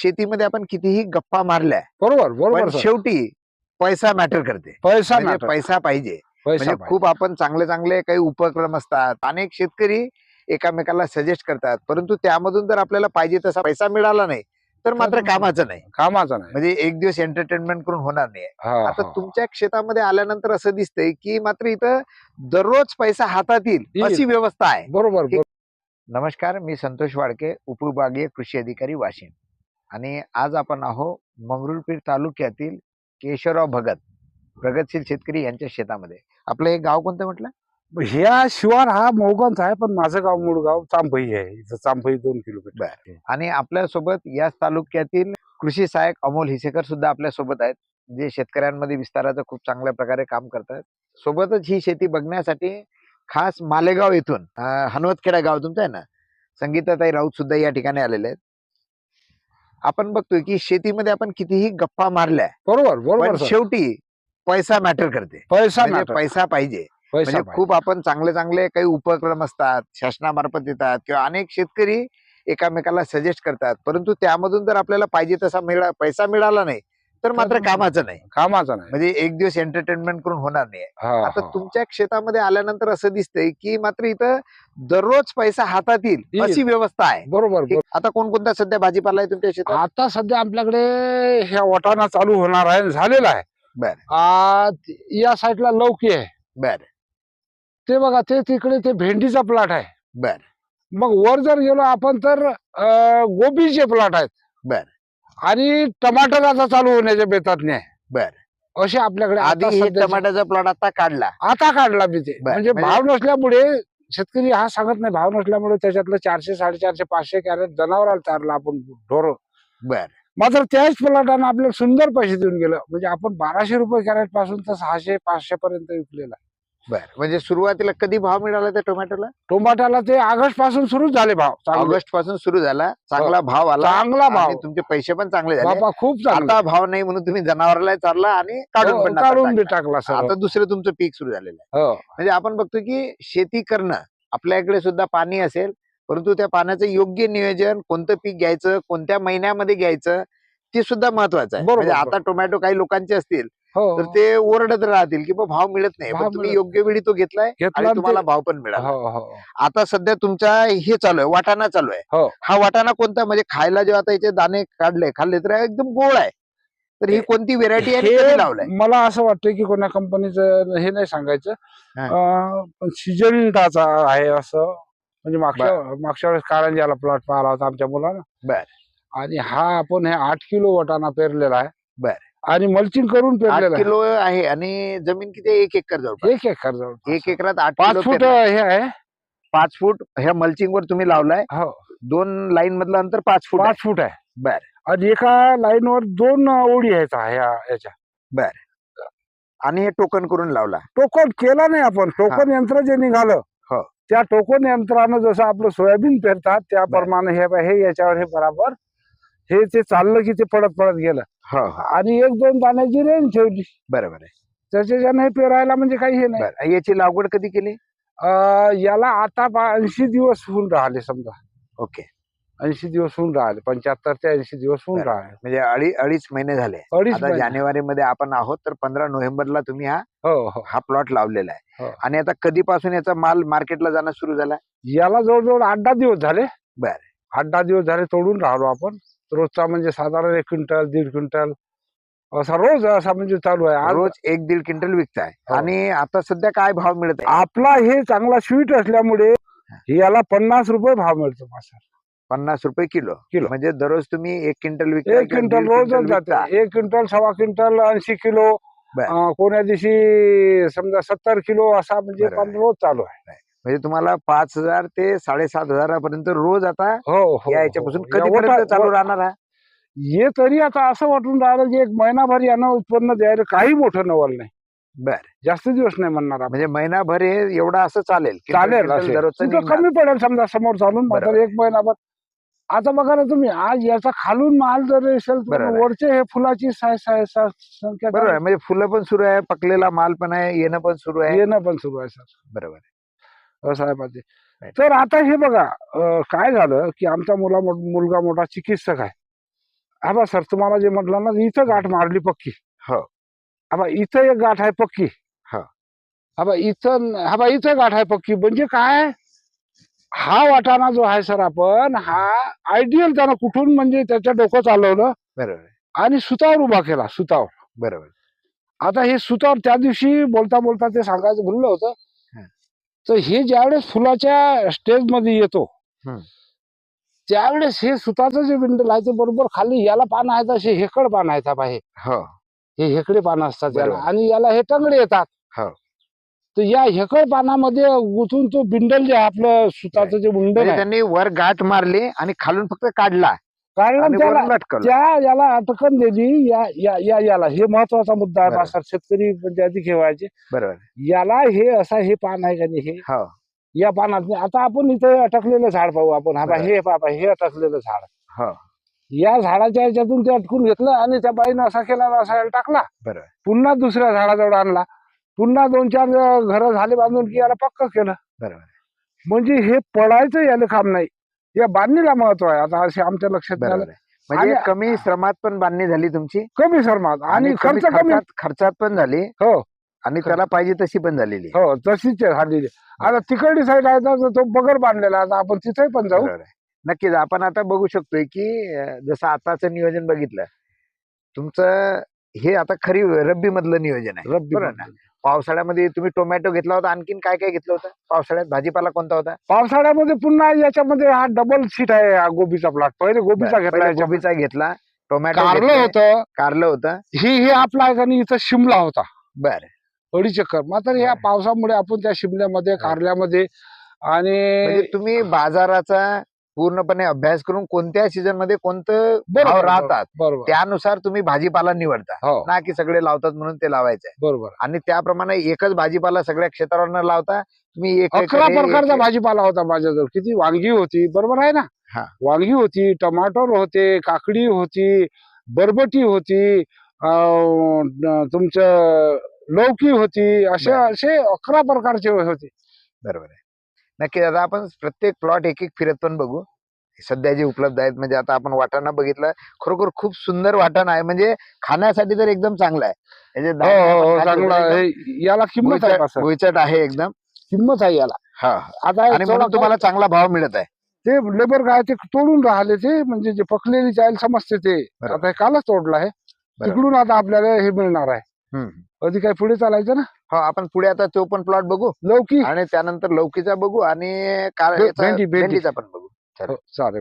शेतीमध्ये आपण कितीही गप्पा मारल्या बरोबर बरोबर पण सर. शेवटी पैसा मॅटर करते पैसा म्हणजे matter. पैसा पाहिजे पैसा म्हणजे पाहिजे. खूप आपण चांगले चांगले काही उपक्रम असतात अनेक शेतकरी एकामेकाला सजेस्ट करतात परंतु त्यामधून जर आपल्याला पाहिजे तसा पैसा मिळाला नाही तर मात्र तर- कामाचं नाही कामाचा नाही म्हणजे एक दिवस एंटरटेनमेंट करून होणार नाही हा, आता हा. तुमच्या क्षेत्रामध्ये आल्यानंतर असं दिसतंय की मात्र इथं दररोज पैसा हातात येईल येईल. अशी व्यवस्था आहे बरोबर ठीक. नमस्कार मी संतोष वाडके उपविभागीय कृषी अधिकारी वाशिम आणि आज आपण आहो मंगरुळपीर तालुक्यातील केशवराव भगत प्रगतशील शेतकरी यांच्या शेतामध्ये. आपलं हे गाव कोणतं म्हटलं? ह्या शिवार हा मोगनचा आहे पण माझं गाव मूळ गाव चांभई आहे. इथं चांभई दोन किलोमीटर. आणि आपल्यासोबत याच तालुक्यातील कृषी सहाय्यक अमोल हिसेकर सुद्धा आपल्यासोबत आहेत जे शेतकऱ्यांमध्ये विस्ताराचं खूप चांगल्या प्रकारे काम करतात. सोबतच ही शेती बघण्यासाठी खास मालेगाव येथून हनवतखेडा गाव तुमचं आहे ना? संगीताताई राऊत सुद्धा या ठिकाणी आलेले आहेत. आपण बघतोय की शेतीमध्ये आपण कितीही गप्पा मारल्या बरोबर पण बरोबर सर. शेवटी पैसा मॅटर करते पैसा म्हणजे matter. पैसा पाहिजे पैसा म्हणजे. खूप आपण चांगले चांगले काही उपक्रम असतात शासनामार्फत येतात किंवा अनेक शेतकरी एकामेकाला सजेस्ट करतात परंतु त्यामधून जर आपल्याला पाहिजे तसा मिळा पैसा मिळाला नाही तर मात्र तर- कामाचं नाही. कामाचा नाही. म्हणजे एक दिवस एंटरटेनमेंट करून होणार नाही. आता. तुमच्या क्षेत्रामध्ये आल्यानंतर असं दिसतंय की मात्र इथं दररोज पैसा हातात येईल. अशी व्यवस्था आहे. बरोबर. आता कोणकोणता सध्या भाजीपाला आहे तुमच्या शेतात आता सध्या आपल्याकडे ह्या वटाणा चालू होणार आहे झालेला आहे. बर. या साईडला लौकी आहे. बर. ते बघा ते तिकडे ते भेंडीचा प्लॉट आहे. बर. मग वर जर गेलो आपण तर गोबीचे प्लॉट आहेत. बर. आणि टमाटर आता चालू होण्याच्या बेतात आहे बर. असे आपल्याकडे आधी टमाट्याचा प्लॉट आता काढला. आता काढला मी ते. म्हणजे म्हणजे- भाव नसल्यामुळे शेतकरी हा सांगत नाही भाव नसल्यामुळे त्याच्यातलं चारशे साडेचारशे पाचशे कॅरेट जनावराला चारला आपण ढोर. बर. मात्र त्याच प्लॉटानं आपल्याला सुंदर पैसे देऊन गेलं. म्हणजे आपण बाराशे रुपये कॅरेटपासून तर सहाशे पाचशे पर्यंत विकलेला. बर. म्हणजे सुरुवातीला कधी भाव मिळाला त्या टोमॅटोला? टोमॅटोला ते ऑगस्टपासून सुरू झाले भाव. चांगले. ऑगस्टपासून सुरू झाला. चांगला भाव आला. चांगला आणि भाव. तुमचे पैसे पण चांगले झाले. बाबा खूप चांगला. आता भाव नाही म्हणून तुम्ही जनावराला चारला आणि काढून हो, पण काढून बी टाकला. टाकला सर आता दुसरं तुमचं पीक सुरू झालेलं आहे. हो. म्हणजे आपण बघतो की शेती करणं आपल्याकडे सुद्धा पाणी असेल परंतु त्या पाण्याचं योग्य नियोजन कोणतं पीक घ्यायचं कोणत्या महिन्यामध्ये घ्यायचं ते सुद्धा महत्वाचं आहे. बरोबर, म्हणजे आता टोमॅटो काही लोकांचे असतील हो. तर ते ओरडत राहतील की बा भाव मिळत नाही. भाव पण तुम्ही मिळत योग्य वेळी तो घेतलाय घेतला आणि आणि तुम्हाला ते- भाव पण मिळाला. हो हो. आता सध्या तुमचा हे चालू आहे वाटाणा चालू आहे. हो. हा वाटाणा कोणता? म्हणजे खायला जेव्हा आता याचे दाणे काढले खाल्ले तर एकदम गोड आहे. तर ही कोणती व्हेरायटी आहे आणि कधी लावलाय? मला असं वाटतं की कोणा कंपनीचं हे नाही सांगायचं. हा. अं, पण सिजंटाचा आहे असं. म्हणजे मागच्या मागच्या वेळेस कारंजाला प्लॉट पाहिला होता आमच्या मुलानं. बर. आणि हा आपण हे आठ किलो वटाणा पेरलेला आहे. बर. आणि मल्चिंग करून आठ पेरलेला किलो आहे आणि जमीन किती आहे? एक एकर जवळ एक एकर जवळ एक एकरात आठ पाच किलो फूट पेरलं. हे आहे. पाच फूट ह्या मल्चिंग वर तुम्ही लावलाय. हो. दोन लाईन मधलं अंतर पाच फूट. पाच फूट आहे. बर. आणि एका लाईन वर दोन ओळी आहेत ह्या याच्या आणि हे टोकन करून लावला. टोकन केला नाही आपण. टोकन यंत्र जे निघालं हो. त्या टोकन यंत्रानं जसं आपलं सोयाबीन पेरतात त्याप्रमाणे हे हे याच्यावर हे बराबर हे ते चाललं की ते पडत पडत गेलं. हो हो. आणि एक दोन दाण्याची रेंज ठेवली. बरोबर आहे. त्याच्याच्यानं हे पेरायला म्हणजे काही हे नाही. बरं याची लागवड कधी केली? अं, याला आता ऐंशी दिवस होऊन राहिले समजा. ओके. ऐंशी दिवस होऊन राहिले पंच्याहत्तर ते ऐंशी दिवस होऊन बरं. राहिले. म्हणजे अडी अडीच महिने झाले. अडीच आता महिने. जानेवारी मध्ये आपण आहोत तर पंधरा नोव्हेंबरला तुम्ही हा हो हो. हा प्लॉट लावलेला आहे. हो. आणि आता कधीपासून याचा माल मार्केटला जाणं सुरू झाला? याला जवळजवळ आठ दहा दिवस झाले. बरं. आठ दहा दिवस झाले तोडून राहिलो आपण. रोजचा म्हणजे साधारण एक क्विंटल दीड क्विंटल असा रोज असा म्हणजे चालू आहे. आज रोज एक दीड क्विंटल विकताय. हो. आणि आता सध्या काय भाव मिळत आहे? आपला हे चांगला स्वीट असल्यामुळे याला पन्नास रुपये भाव मिळतो मासा. पन्नास रुपये किलो. किलो. म्हणजे दररोज तुम्ही एक क्विंटल विकता एक क्विंटल रोजच जाते. एक क्विंटल सव्वा क्विंटल ऐंशी किलो बरं. अं, कोण्या दिवशी समजा सत्तर किलो असा म्हणजे बरोबर. पण रोज चालू आहे. म्हणजे तुम्हाला पाच हजार ते साडेसात हजारापर्यंत रोज आता हो हो या याच्यापासून हो. कधीपर्यंत चालू राहणार हा हे तरी आता असं वाटून राहिलं की एक महिनाभर यानं उत्पन्न द्यायला काही मोठं नवल नाही बर जास्त दिवस नाही म्हणणार आपण म्हणजे महिनाभर हे एवढं असं चालेल चालेल क्विंटल असे. दररोजचं तिथं निघणार. कमी पडेल समजा समोर चालून. एक महिनाभर आता बघा ना तुम्ही आज याचा खालून माल जर असेल तर बरोबर आहे. वरचे हे फुलाची साय साय संख्या बरोबर आहे म्हणजे फुलं पण सुरू आहे पकलेला माल पण आहे येणं पण सुरू आहे येणं पण सुरू आहे सर बरोबर आहे. Right. तर आता हे बघा काय झालं की आमचा मुला मुलगा मोठा चिकित्सक आहे हा बा सर तुम्हाला जे म्हटलं ना इथं गाठ मारली पक्की हो. हा बा इथं एक गाठ आहे पक्की हो. हा बा इथं हा बा इथं गाठ आहे पक्की म्हणजे काय हा वाटाणा जो आहे सर आपण हा आयडियल त्यानं कुठून म्हणजे त्याच्या डोकं चालवलं बरोबर आणि सुतावर उभा केला सुतावर बरोबर आता हे सुतावर त्या दिवशी बोलता बोलता ते सांगायचं भुललं होतं. तर हे ज्यावेळेस फुलाच्या स्टेजमध्ये येतो. त्यावेळेस हे सुताचं जे विंडल आहे ते बरोबर खाली याला पान आहेत असे हेकड पान आहेत बाहे हो. हे हेकडे पानं असतात याला. आणि याला हे टंगडे येतात. हो. तर या हेकड पानामध्ये गुंतून तो बिंडल जे आपलं सुताचं जे बिंडल म्हणजे त्यांनी वर गाठ मारली आणि खालून फक्त काढला. कारण त्याला लटकवलं त्या याला अटकन दिली. या या या याला हे महत्त्वाचा मुद्दा आहे बरोबर. शेतकरी म्हणजे आधी ठेवायचे बरोबर. याला हे असा हे पान आहे का नाही हे? हो. या पानात आता आपण इथे अटकलेलं झाड पाहू आपण. हा बरोबर. हे पाहा हे अटकलेलं झाड. हो. या झाडाच्या याच्यातून ते अटकून घेतलं आणि त्या बाईनं असा केला आणि असा याला टाकला. बरोबर. पुन्हा दुसऱ्या झाडाजवळ आणला. पुन्हा दोन चार घर झाले बांधून की याला पक्क केलं. बरोबर. म्हणजे हे पडायचं याला काम नाही. या बांधणीला महत्त्व आहे. आता असे आमच्या लक्षात बरोबर. आहे. म्हणजे आणि- कमी श्रमात पण बांधणी झाली तुमची? कमी सरमात आणि कमी खर्च कमी. खर्चात खर्चात पण झाली? हो. आणि त्याला पाहिजे तशी पण झालेली. आहे. हो तशीच आहे झालेली आता तिकडली साईड आहे तर तो बगर बांधलेला आहे. आता आपण तिथे पण जाऊ. बरोबर आहे. नक्कीच. आपण आता बघू शकतोय की अं, जसं आताचं नियोजन बघितलं तुमचं हे आता खरी रब्बी मधलं नियोजन आहे. रब्बी बरोबर ना? पावसाळ्यामध्ये तुम्ही टोमॅटो घेतला होता आणखीन काय काय घेतलं होतं? पावसाळ्यात भाजीपाला कोणता होता? पावसाळ्यामध्ये पुन्हा याच्यामध्ये हा डबल सीट आहे हा गोबीचा प्लॉट पहिले गोबीचा घेतला पहिले याच्यामध्ये. गोबीचा घेतला टोमॅटो कारलं घेतले, होतं. कारलं होतं. ही हे आपला आहे का नाही इथं शिमला होता. बर. अडीच चक्कर मात्र ह्या बरं. पावसामुळे आपण त्या शिमल्यामध्ये कारल्यामध्ये म्हणजे आणि तुम्ही बाजाराचा पूर्णपणे अभ्यास करून कोणत्या सीझनमध्ये कोणतं भाव राहतात त्यानुसार तुम्ही भाजीपाला निवडता. हो. ना की सगळे लावतात म्हणून ते लावायचं आहे बरोबर. आणि त्याप्रमाणे एकच भाजीपाला सगळ्या क्षेत्रावर न लावता तुम्ही एक अकरा प्रकारचा भाजीपाला होता माझ्याजवळ. किती वांगी होती बरोबर आहे ना? हा. वांगी होती टमाटर होते काकडी होती बरबटी होती तुमचं लौकी होती असे. असे अकरा प्रकारचे होते. बरोबर आहे. नक्की आता आपण प्रत्येक प्लॉट एक एक फिरत पण बघू. सध्या जे उपलब्ध आहेत म्हणजे आता आपण वाटाणा बघितलं खरोखर खूप सुंदर वाटाणा आहे. म्हणजे खाण्यासाठी तर एकदम चांगला आहे. याचे हो हो हो याला किंमत? गुळचट आहे एकदम. किंमत आहे याला. हा आता आणि म्हणून तुम्हाला चांगला भाव मिळत आहे. ते लेबर काय ते तोडून राहिले ते म्हणजे जे पकलेली चाल समजते ते. आता कालच तोडलं आहे. तिकडून आता आपल्याला हे मिळणार आहे. हम्म. कधी काय पुढे चालायचं ना? हो आपण पुढे आता तो पण प्लॉट बघू. लौकी. आणि त्यानंतर लौकीचा बघू आणि कार- भे- याचा भेंडी- भेंडी. भेंडीचा पण बघू. हो, चालेल.